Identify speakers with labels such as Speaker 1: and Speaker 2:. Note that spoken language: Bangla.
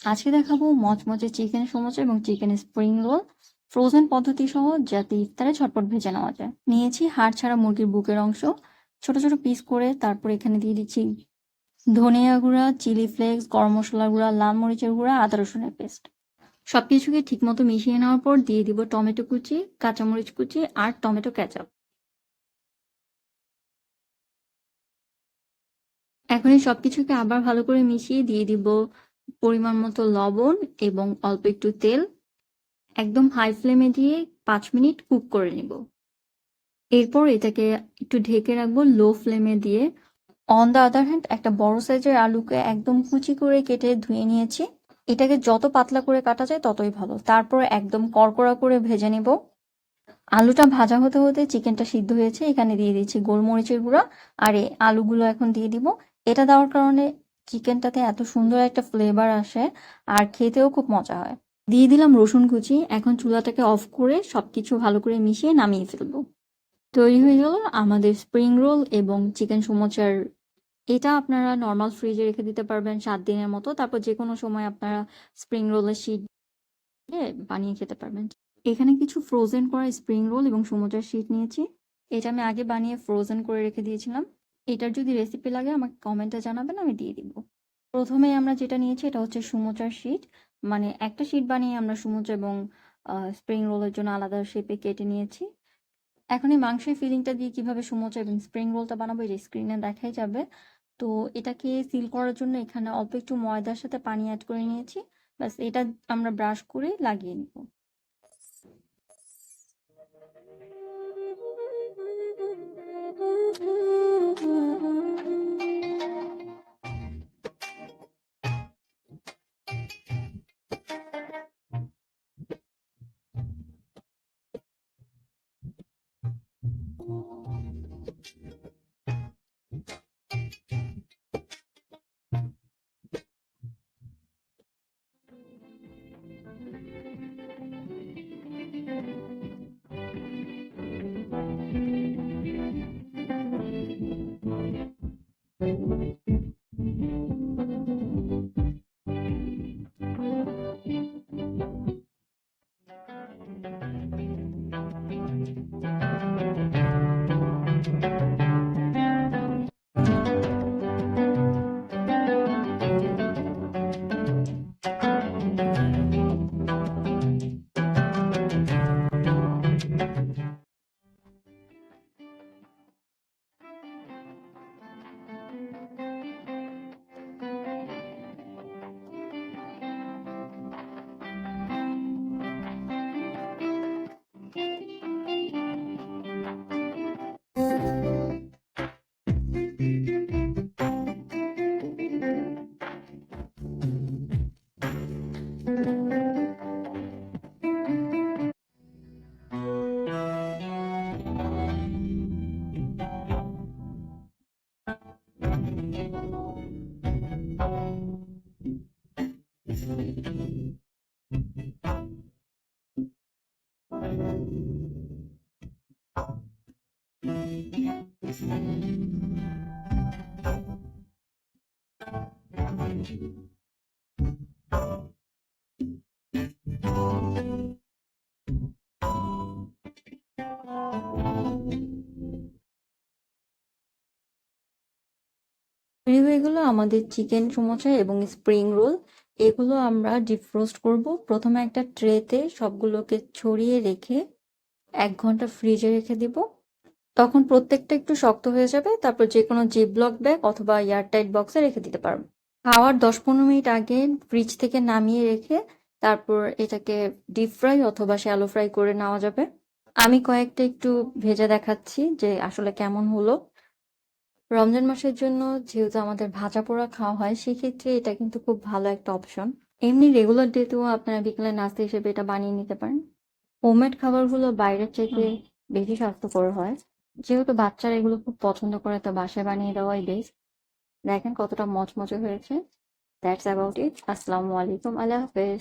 Speaker 1: আজকে দেখাবো মচমচে চিকেন সমোসা এবং চিকেন স্প্রিং রোল ফ্রোজেন পদ্ধতি সহ যাতে ইফতারে ঝটপট ভেজে নেওয়া যায়। নিয়েছি হাড় ছাড়া মুরগির বুকের অংশ। ছোট ছোট পিস করে তারপর এখানে দিয়ে দিচ্ছি ধনিয়া গুঁড়া চিলি ফ্লেক্স গরম মশলা গুঁড়া, লাল মরিচের গুঁড়া, আদা রসুনের পেস্ট সবকিছুকে ঠিকমতো মিশিয়ে নেওয়ার পর দিয়ে দিব টমেটো কুচি, কাঁচামরিচ কুচি আর টমেটো ক্যাচাপ এখন এই সবকিছুকে আবার ভালো করে মিশিয়ে দিয়ে দিব পরিমাণ মতো লবণ এবং অল্প একটু তেল একদম হাই ফ্লেমে দিয়ে পাঁচ মিনিট কুক করে নিব। এরপর এটাকে একটু ঢেকে রাখব লো ফ্লেমে দিয়ে। অন দ্য আদার হ্যান্ড একটা বড় সাইজের আলুকে একদম কুচি করে কেটে ধুয়ে নিয়েছি। এটাকে যত পাতলা করে কাটা যায় ততই ভালো। তারপর একদম কড়কড়া করে ভেজে নেব। আলুটা ভাজা হতে হতে চিকেনটা সিদ্ধ হয়েছে। এখানে দিয়ে দিচ্ছি গোলমরিচের গুঁড়া। আর এই আলুগুলো এখন দিয়ে দিব। এটা দেওয়ার কারণে চিকেনটাতে এত সুন্দর একটা ফ্লেভার আসে, আর খেতেও খুব মজা হয়। দিয়ে দিলাম রসুন কুচি, এখন চুলাটাকে অফ করে সব কিছু ভালো করে মিশিয়ে নামিয়ে ফেলব। তৈরি হয়ে গেল আমাদের স্প্রিং রোল এবং চিকেন সমোচার। এটা আপনারা নর্মাল ফ্রিজে রেখে দিতে পারবেন সাত দিনের মতো, তারপর যে কোনো সময় আপনারা স্প্রিং রোলের শিট বানিয়ে খেতে পারবেন। এখানে কিছু ফ্রোজেন করা স্প্রিং রোল এবং সমুচার শিট নিয়েছি। এটা আমি আগে বানিয়ে ফ্রোজেন করে রেখে দিয়েছিলাম। এটার যদি রেসিপি লাগে আমাকে কমেন্টে জানাবেন, আমি দিয়ে দিব। প্রথমে আমরা যেটা নিয়েছি এটা হচ্ছে সুমোচার শিট মানে একটা শিট বানিয়ে আমরা সুমোচা এবং স্প্রিং রোলের জন্য আলাদা শেপে কেটে নিয়েছি। এখন এই মাংসের ফিলিংটা দিয়ে কীভাবে সুমোচা এবং স্প্রিং রোলটা বানাবো, এটা স্ক্রিনে দেখাই যাবে। তো এটাকে সিল করার জন্য এখানে অল্প একটু ময়দার সাথে পানি অ্যাড করে নিয়েছি। ব্যাস, এটা আমরা ব্রাশ করে লাগিয়ে নিব। thank you তৈরি হয়ে গেল আমাদের চিকেন সমোসা এবং স্প্রিং রোল। এগুলো আমরা ডিপ রোস্ট করব। প্রথমে একটা ট্রেতে সবগুলোকে ছড়িয়ে রেখে এক ঘণ্টা ফ্রিজে রেখে দিব। তখন প্রত্যেকটা একটু শক্ত হয়ে যাবে, তারপর যে কোনো জিপ ব্লক ব্যাগ অথবা এয়ারটাইট বক্সে রেখে দিতে পারব। খাওয়ার দশ পনেরো মিনিট আগে ফ্রিজ থেকে নামিয়ে রেখে তারপর এটাকে ডিপ ফ্রাই অথবা শ্যালো ফ্রাই করে নেওয়া যাবে। আমি কয়েকটা একটু ভেজে দেখাচ্ছি যে আসলে কেমন হলো। রমজান মাসের জন্য যেহেতু আমাদের ভাজা পোড়া খাওয়া হয় সেক্ষেত্রে এটা কিন্তু খুব ভালো একটা অপশন এমনি রেগুলার ডেতেও আপনারা বিকেলে নাস্তা হিসেবে এটা বানিয়ে নিতে পারেন। হোমমেড খাবারগুলো বাইরের থেকে বেশি স্বাস্থ্যকর হয়। যেহেতু বাচ্চারা এগুলো খুব পছন্দ করে তো বাসায় বানিয়ে দেওয়াই বেস্ট দেখেন কতটা মচমচে হয়েছে। দ্যাটস অ্যাবাউট ইট আসসালামু আলাইকুম। আল্লাহ হাফেজ।